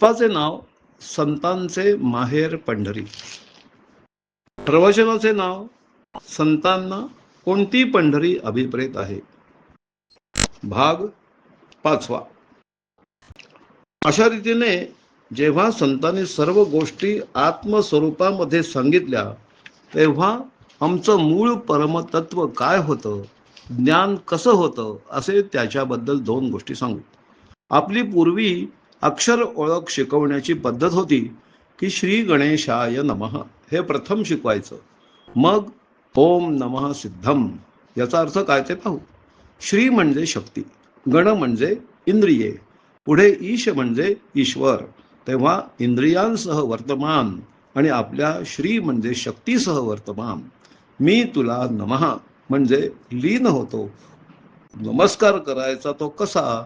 पुष्पाचे नाव संतांचे माहेर पंढरी. प्रवचनाचे नाव संतांना कोणती पंढरी अभिप्रेत आहे? भाग पाचवा. अशा रीतीने जेव्हा संतांनी सर्व गोष्टी आत्मस्वरूपामध्ये सांगितल्या तेव्हा आमचं मूळ परमतत्व काय होतं? ज्ञान कसं होतं? असे त्याच्याबद्दल दोन गोष्टी सांगू. आपली पूर्वी अक्षर ओळख शिकवण्याची पद्धत होती की श्री गणेशाय नमः. हे प्रथम शिकवायचं. मग ओम नमः सिद्धम याचा अर्थ काय ते पाहू. श्री म्हणजे शक्ती गण म्हणजे इंद्रिये पुढे ईश म्हणजे ईश्वर तेव्हा इंद्रियांसह वर्तमान आणि आपल्या श्री म्हणजे शक्तीसह वर्तमान. मी तुला नमः म्हणजे लीन होतो. नमस्कार करायचा तो कसा?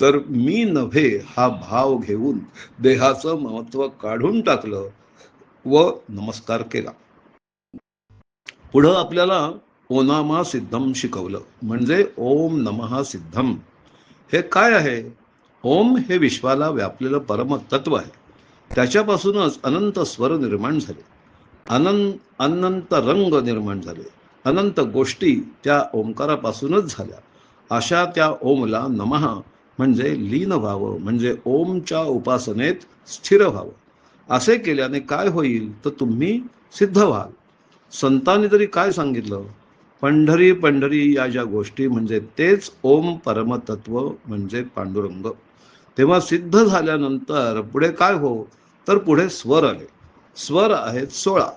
तर मी नव्हे हा भाव घेऊन देहाचं महत्त्व काढून टाकलं व नमस्कार केला. पुढं आपल्याला ओनामा सिद्धम शिकवलं. म्हणजे ओम नमः सिद्धम. हे काय आहे? ओम हे विश्वाला व्यापलेलं परमतत्व आहे. त्याच्यापासूनच अनंत स्वर निर्माण झाले. अनंत अनंत रंग निर्माण झाले. अनंत गोष्टी त्या ओंकारापासूनच झाल्या. अशा त्या ओमला नमहा म्हणजे लीन व्हावं म्हणजे ओमच्या उपासनेत स्थिर व्हावं. असे केल्याने काय होईल? तर तुम्ही सिद्ध व्हाल. संतांनी तरी काय सांगितलं? पंढरी पंढरी या ज्या गोष्टी म्हणजे तेच ओम परमतत्व म्हणजे पांडुरंग. तेव्हा सिद्ध झाल्यानंतर पुढे काय हो? तर पुढे स्वर आले स्वर आहेत सोळा.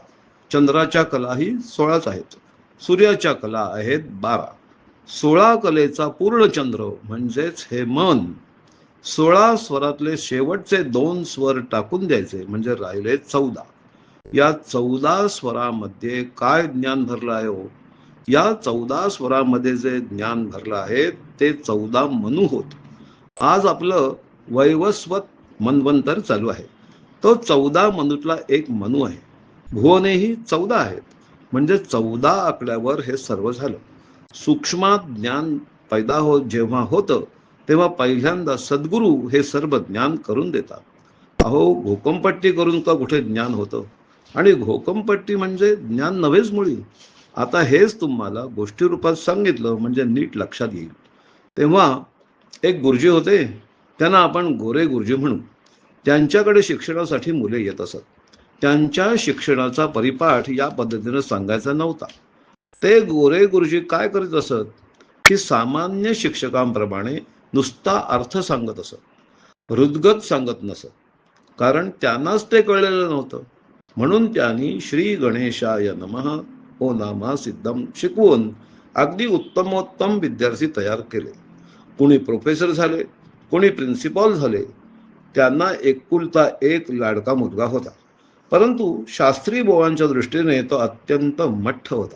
चंद्राच्या कला ही सोळाच आहेत. सूर्याच्या कला आहेत बारा. सोळा कलेचा पूर्ण चंद्र म्हणजेच हे मन सोळा स्वरातले शेवटचे दोन स्वर टाकून द्यायचे म्हणजे राहिले चौदा. या चौदा स्वरामध्ये काय ज्ञान भरलं आहे हो? या चौदा स्वरामध्ये जे ज्ञान भरलं आहे ते चौदा मनू होत. आज आपलं वैवस्वत मनवंतर चालू आहे. तो चौदा मनूतला एक मनू आहे. भुवनेही चौदा आहेत. म्हणजे चौदा आकड्यावर हे सर्व झालं. सूक्ष्मात ज्ञान पैदा होत जेव्हा होतं तेव्हा पहिल्यांदा सद्गुरू हे सर्व ज्ञान करून देतात. अहो घोकमपट्टी करून का कुठे ज्ञान होतं? आणि घोकमपट्टी म्हणजे ज्ञान नव्हेच मुळी. आता हेच तुम्हाला गोष्टी रूपात सांगितलं म्हणजे नीट लक्षात येईल. तेव्हा एक गुरुजी होते त्यांना आपण गोरे गुरुजी म्हणू. त्यांच्याकडे शिक्षणासाठी मुले येत असत. त्यांच्या शिक्षणाचा परिपाठ या पद्धतीनं सांगायचा नव्हता. ते गोरे गुरुजी काय करीत असत? की सामान्य शिक्षकांप्रमाणे नुसता अर्थ सांगत असत. हृदगत सांगत नसत. कारण त्यांनाच ते कळलेलं नव्हतं. म्हणून त्यांनी श्री गणेशाय नमः ओ नामा सिद्धम शिकवून अगदी उत्तमोत्तम विद्यार्थी तयार केले. कोणी प्रोफेसर झाले कोणी प्रिन्सिपॉल झाले त्यांना एकुलता एक लाडका मुलगा होता. परंतु शास्त्री बोवांच्या दृष्टीने तो अत्यंत मठ्ठ होता.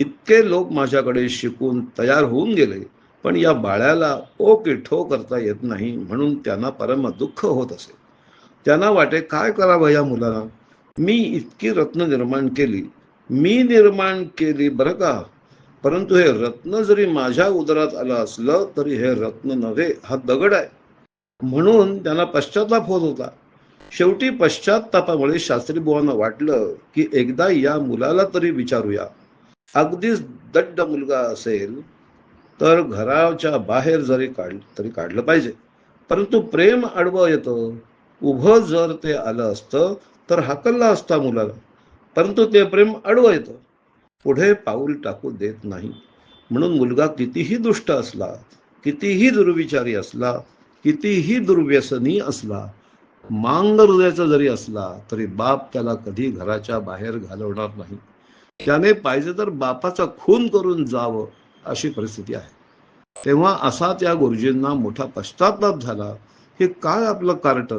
इतके लोक माझ्याकडे शिकून तयार होऊन गेले पण या बाळ्याला ओ किठो करता येत नाही म्हणून त्यांना परम दुःख होत असे. त्यांना वाटे काय करावं या मुलाला? मी इतकी रत्न निर्माण केली. मी निर्माण केली बरं का? परंतु हे रत्न जरी माझ्या उदरात आलं असलं तरी हे रत्न नव्हे हा दगड आहे. म्हणून त्यांना पश्चाताप होत होता. शेवटी पश्चातापामुळे शास्त्री बुवांना वाटलं की एकदा या मुलाला तरी विचारूया. अगदीच दड्ड मुलगा असेल तर घराच्या बाहेर जरी काढ तरी काढलं पाहिजे. परंतु प्रेम आडवं येतं. उभं जर ते आलं असतं तर हाकलला असता मुलाला. परंतु ते प्रेम आडवं येतं. पुढे पाऊल टाकू देत नाही. म्हणून मुलगा कितीही दुष्ट असला कितीही दुर्विचारी असला कितीही दुर्व्यसनी असला मांग हृदयाचा जरी असला तरी बाप त्याला कधी घराच्या बाहेर घालवणार नाही. त्याने पाहिजे तर बापाचा खून करून जावं अशी परिस्थिती आहे. तेव्हा असा त्या गुरुजींना मोठा पश्चाताप झाला. हे काय आपलं कार्ट?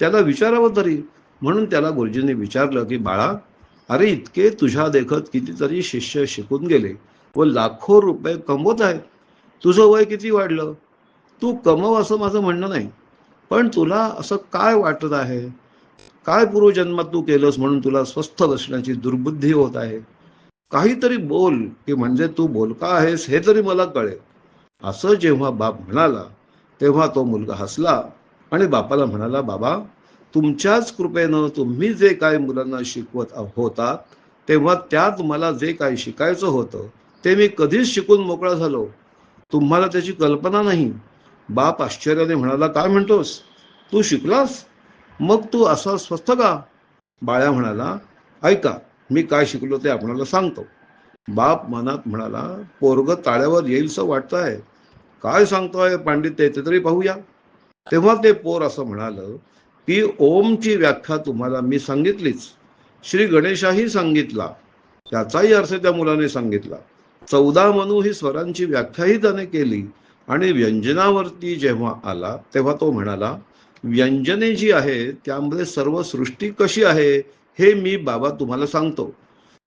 त्याला विचारावं तरी. म्हणून त्याला गुरुजींनी विचारलं की बाळा अरे इतके तुझ्या देखत कितीतरी शिष्य शिकून गेले व लाखो रुपये कमवत आहेत. तुझं वय किती वाढलं? तू कमव असं माझं म्हणणं नाही. पण तुला असं काय वाटत आहे? काय पूर्वजन्मात तू केलंस म्हणून तुला स्वस्थ बसण्याची दुर्बुद्धी होत आहे? काहीतरी बोल की म्हणजे तू बोलका आहेस हे तरी मला कळेल. असं जेव्हा बाप म्हणाला तेव्हा तो मुलगा हसला आणि बापाला म्हणाला बाबा तुमच्याच कृपेनं तुम्ही जे काय मुलांना शिकवत होतात तेव्हा त्यात मला जे काय शिकायचं होतं ते मी कधीच शिकून मोकळा झालो. तुम्हाला त्याची कल्पना नाही. बाप आश्चर्याने म्हणाला काय म्हणतोस? तू शिकलास? मग तू असा स्वस्थ का? बाळ्या म्हणाला ऐका मी काय शिकलो ते आपणाला सांगतो. बाप मनात म्हणाला पोरग ताळ्यावर येईलसं वाटतंय. काय सांगतोय पांडित ते तरी पाहूया. तेव्हा ते पोर असं म्हणालं की ओमची व्याख्या तुम्हाला मी सांगितलीच. श्री गणेशाही सांगितला. त्याचाही अर्थ त्या मुलाने सांगितला. चौदा मनू ही स्वरांची व्याख्याही त्याने केली आणि व्यंजनावरती जेव्हा आला तेव्हा तो म्हणाला व्यंजने जी आहे त्यामध्ये सर्व सृष्टी कशी आहे हे मी बाबा तुम्हाला सांगतो.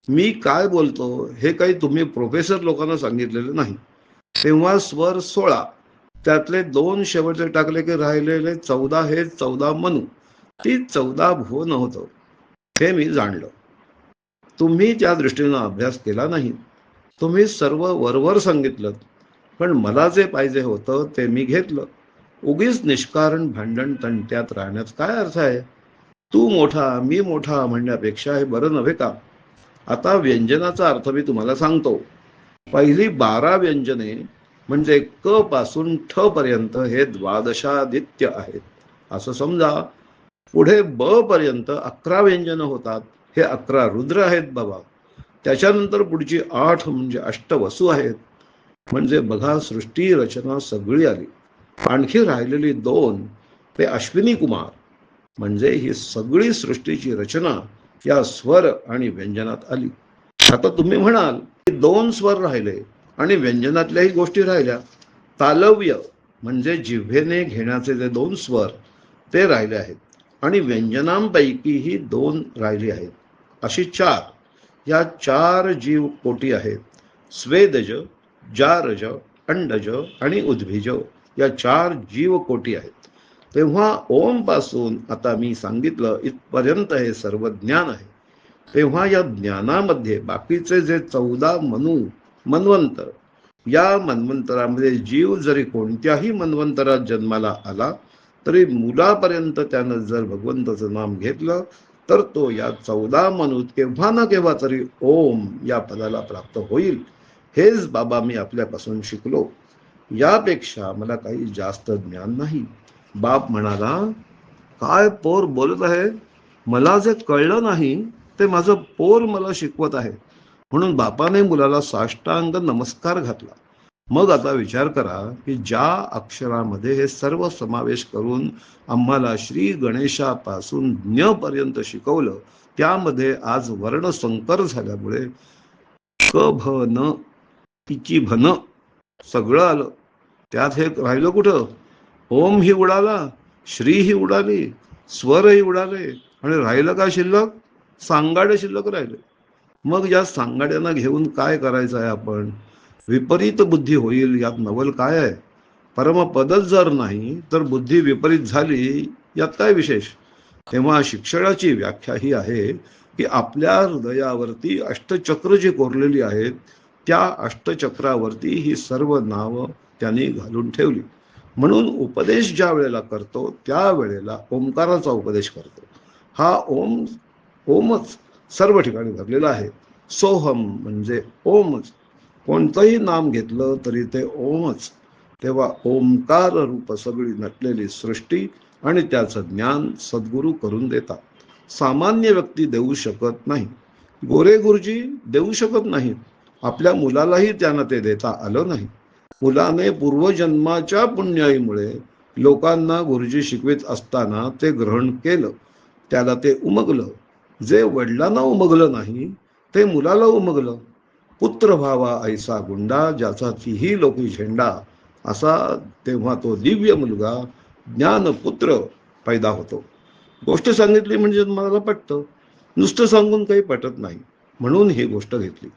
मी काय बोलतो हे काही तुम्ही प्रोफेसर लोकांना सांगितलेलं नाही. तेव्हा स्वर सोळा त्यातले दोन शेवटचे टाकले की राहिलेले चौदा हे चौदा मनू. ती चौदा भुवन होतं हे मी जाणलं. तुम्ही त्या दृष्टीनं अभ्यास केला नाही. तुम्ही सर्व वरवर सांगितलं. पण मला जे पाहिजे होतं ते मी घेतलं. उगीच निष्कारण भांडण तंट्यात राहण्यात काय अर्थ आहे? तू मोठा मी मोठा म्हणण्यापेक्षा हे बरं नव्हे का? आता व्यंजनाचा अर्थ मी तुम्हाला सांगतो. पहिली बारा व्यंजने म्हणजे क पासून ठ पर्यंत हे द्वादशादित्य आहेत. असं समजा. पुढे ब पर्यंत अकरा व्यंजन होतात. हे अकरा रुद्र आहेत बाबा. त्याच्यानंतर पुढची आठ म्हणजे अष्टवसू आहेत. म्हणजे बघा सृष्टी रचना सगळी आली. आणखी राहिलेली दोन ते अश्विनी कुमार. म्हणजे ही सगळी सृष्टीची रचना या स्वर आणि व्यंजनात आली. आता तुम्ही म्हणाल की दोन स्वर राहिले आणि व्यंजनातल्याही गोष्टी राहिल्या. तालव्य म्हणजे जिव्हेने घेण्याचे जे दोन स्वर ते राहिले आहेत. आणि व्यंजनांपैकी ही दोन राहिली आहेत. अशी चार या चार जीव कोटी आहेत. स्वेदज जारज अंडज आणि उद्भिज. या चार जीव कोटी आहेत. तेव्हा ओमपासून आता मी सांगितलं इथपर्यंत हे सर्व ज्ञान आहे. तेव्हा या ज्ञानामध्ये बाकीचे जे चौदा मनू मन्वंतर या मन्वंतरामध्ये जीव जरी कोणत्याही मन्वंतरात जन्माला आला तरी मुलापर्यंत त्यानं जर भगवंताचं नाम घेतलं तर तो या चौदा मनूत केव्हा ना केव्हा तरी ओम या पदाला प्राप्त होईल. हेच बाबा मी आपल्यापासून शिकलो. यापेक्षा मला काही जास्त ज्ञान नाही. बाप म्हणाला काय पोर बोलत आहे? मला जे कळलं नाही ते माझं पोर मला शिकवत आहे. म्हणून बापाने मुलाला साष्टांग नमस्कार घातला. मग आता विचार करा की ज्या अक्षरामध्ये हे सर्व समावेश करून आम्हाला श्री गणेशापासून ज्ञपर्यंत शिकवलं त्यामध्ये आज वर्ण संकर झाल्यामुळे क भ न तिची भन सगळं आलं. त्यात हे राहिलं कुठं? ओम ही उडाला श्री ही उडाली स्वरही उडाले. आणि राहिलं का शिल्लक? सांगाडे शिल्लक राहिले. मग या सांगाड्यांना घेऊन काय करायचं आहे आपण? विपरीत बुद्धी होईल यात नवल काय आहे? परमपदच जर नाही तर बुद्धी विपरीत झाली यात काय विशेष? तेव्हा शिक्षणाची व्याख्या ही आहे की आपल्या हृदयावरती अष्टचक्र जी कोरलेली आहेत त्या अष्टचक्रावरती ही सर्व नावं त्यांनी घालून ठेवली. म्हणून उपदेश ज्या वेळेला करतो त्या वेळेला ओंकाराचा उपदेश करतो. हा ओम ओमच सर्व ठिकाणी भरलेला आहे. सोहम म्हणजे ओमच. कोणतंही नाम घेतलं तरी ते ओमच. तेव्हा ओंकार रूप सगळी नटलेली सृष्टी आणि त्याचं ज्ञान सद्गुरू करून देतात. सामान्य व्यक्ती देऊ शकत नाही. गोरे गुरुजी देऊ शकत नाहीत. आपल्या मुलालाही त्यांना ते देता आलं नाही. मुलाने पूर्वजन्माच्या पुण्याईमुळे लोकांना गुरुजी शिकवित असताना ते ग्रहण केलं. त्याला ते उमगलं. जे वडिलांना उमगलं नाही ते मुलाला उमगलं. पुत्र भावा ऐसा गुंडा ज्याचा तीही लोकी झेंडा असा तेव्हा तो दिव्य मुलगा ज्ञानपुत्र पैदा होतो. गोष्ट सांगितली म्हणजे मला पटतं. नुसतं सांगून काही पटत नाही. म्हणून ही गोष्ट घेतली.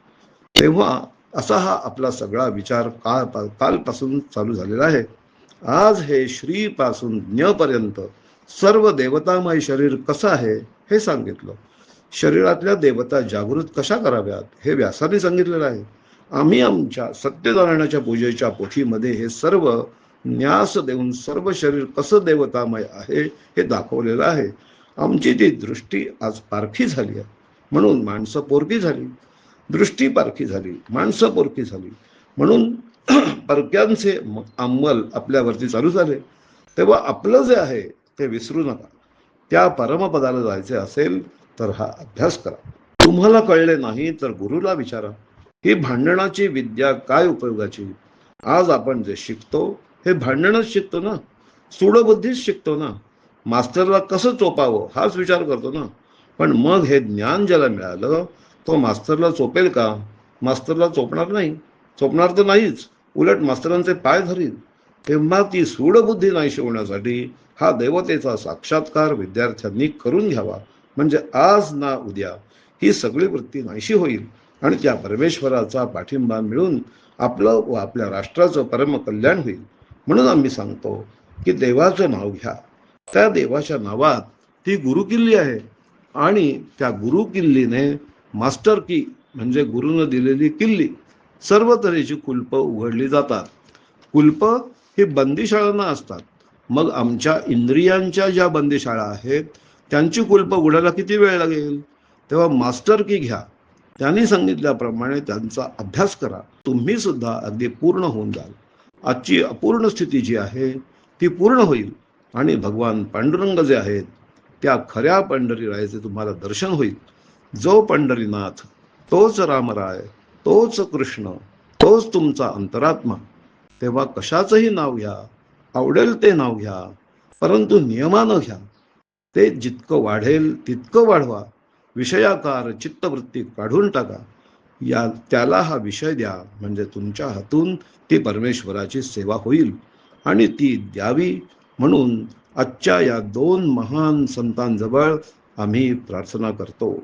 तेव्हा असा हा आपला सगळा विचार काळ कालपासून चालू झालेला आहे. आज हे श्रीपासून ज्ञपर्यंत सर्व देवतामय शरीर कसं आहे हे सांगितलं. शरीरातल्या देवता जागृत कशा कराव्यात हे व्यासाने सांगितलेलं आहे. आम्ही आमच्या सत्यनारायणाच्या पूजेच्या पोथीमध्ये हे सर्व न्यास देऊन सर्व शरीर कसं देवतामय आहे हे दाखवलेलं आहे. आमची ती दृष्टी आज पारखी झाली आहे. म्हणून माणसं पोरकी झाली. दृष्टी पारखी झाली माणसं पोरखी झाली. म्हणून परक्यांचे अंमल आपल्यावरती चालू झाले. तेव्हा आपलं जे आहे ते विसरू नका. त्या परमपदाला जायचे असेल तर हा अभ्यास करा. तुम्हाला कळले नाही तर गुरुला विचारा. ही भांडणाची विद्या काय उपयोगाची? आज आपण जे शिकतो हे भांडणच शिकतो ना? सूडबुद्धीच शिकतो ना? मास्तरला कसं चोपावं हाच विचार करतो ना? पण मग हे ज्ञान ज्याला मिळालं तो मास्तरला चोपेल का? मास्तरला चोपणार नाही. चोपणार तर नाहीच. उलट मास्तरांचे पाय धरील. तेव्हा ती सूडबुद्धी नाहीशी होण्यासाठी हा देवतेचा साक्षात्कार विद्यार्थ्यांनी करून घ्यावा. म्हणजे आज ना उद्या ही सगळी वृत्ती नाहीशी होईल. आणि त्या परमेश्वराचा पाठिंबा मिळून आपलं व आपल्या राष्ट्राचं परम कल्याण होईल. म्हणून आम्ही सांगतो की देवाचं नाव घ्या. त्या देवाच्या नावात ती गुरुकिल्ली आहे. आणि त्या गुरुकिल्लीने मास्टर की म्हणजे गुरुनं दिलेली किल्ली सर्व तऱ्हेची कुलप उघडली जातात. कुलप ही बंदीशाळांना असतात. मग आमच्या इंद्रियांच्या ज्या बंदीशाळा आहेत त्यांची कुलप उघडायला किती वेळ लागेल? तेव्हा मास्टर की घ्या. त्यांनी सांगितल्याप्रमाणे त्यांचा अभ्यास करा. तुम्ही सुद्धा अगदी पूर्ण होऊन जाल. आजची अपूर्ण स्थिती जी आहे ती पूर्ण होईल. आणि भगवान पांडुरंग जे आहेत त्या खऱ्या पांढरी पंढरीरायाचे तुम्हाला दर्शन होईल. जो पंढरीनाथ तोच रामराय तोच कृष्ण तोच तुमचा अंतरात्मा तेव्हा कशाचंही नाव घ्या आवडेल ते नाव घ्या परंतु नियमानं घ्या. ते जितकं वाढेल तितकं वाढवा. विषयाकार चित्तवृत्ती काढून टाका. या त्याला हा विषय द्या म्हणजे तुमच्या हातून ती परमेश्वराची सेवा होईल आणि ती द्यावी. म्हणून आजच्या या दोन महान संतांजवळ आम्ही प्रार्थना करतो.